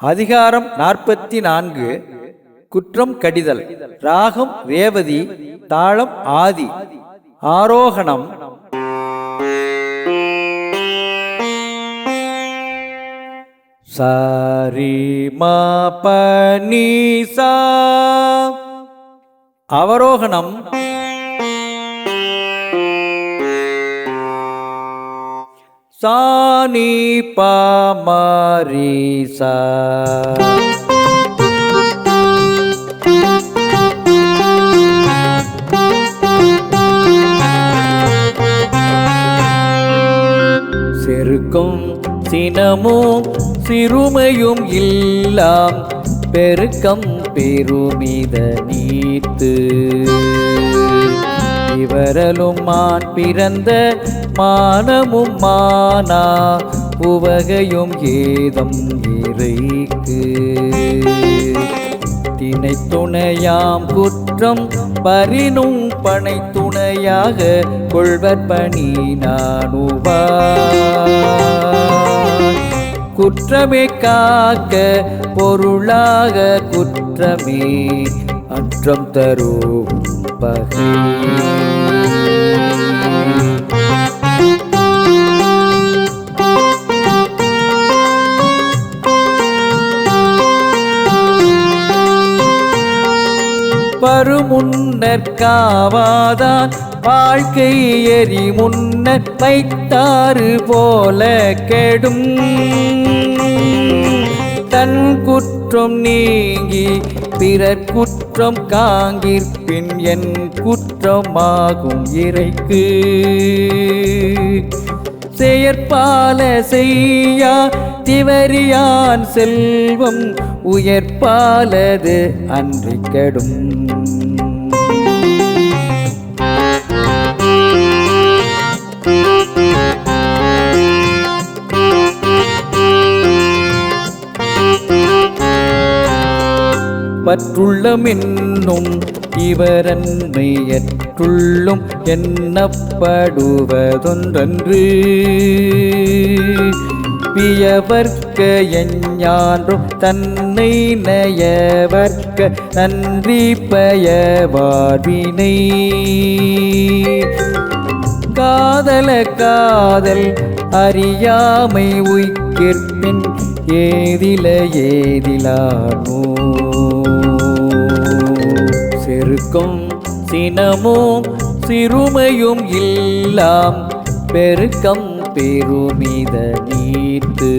அதிகாரம் நாற்பத்தி நான்கு குற்றம் கடிதல். ராகம் ரேவதி. தாளம் ஆதி. ஆரோகணம். சாரி மா பனி சா அவரோகணம். சாணி பாமரி செருக்கும் சினமும் சிறுமையும் இல்லாம் பெருக்கம் பெருமித நீத்து. இவரலும் மான் பிறந்த மானமும் மானா உவகையும் ஏதம் இறைக்கு. திணை துணையாம் குற்றம் பரினும் பனை துணையாக கொள்வர் பணி நானுவா குற்றமே காக்க பொருளாக குற்றமே அற்றம் தரும் பகை. வருமுன்னர் காவாதான் வாழ்க்கை எரி முன்னர் வைத்தாறு போல கெடும். தன் குற்றம் நீங்கி பிறர் குற்றம் காங்கிற்பின் என் குற்றமாகும் இறைக்கு. செயற்பால செய்யா திவரியான் செல்வம் உயர்பாலது அன்றி கெடும். பற்றுள்ளமென்னும் இவரன்மையற்றுள்ளும் எண்ணப்படுவதொன்றன்று. பியவர்க்க எஞ்ஞான்றும் தன்னை நயவர்க்க நன்றி பயவார்வினை. காதல காதல் அறியாமை உய்கிற்பின் ஏதில ஏதிலானோ செருக்கும் சினமும் சிறுமையும் இல்லாம் பெருக்கம் பெருமித நீத்து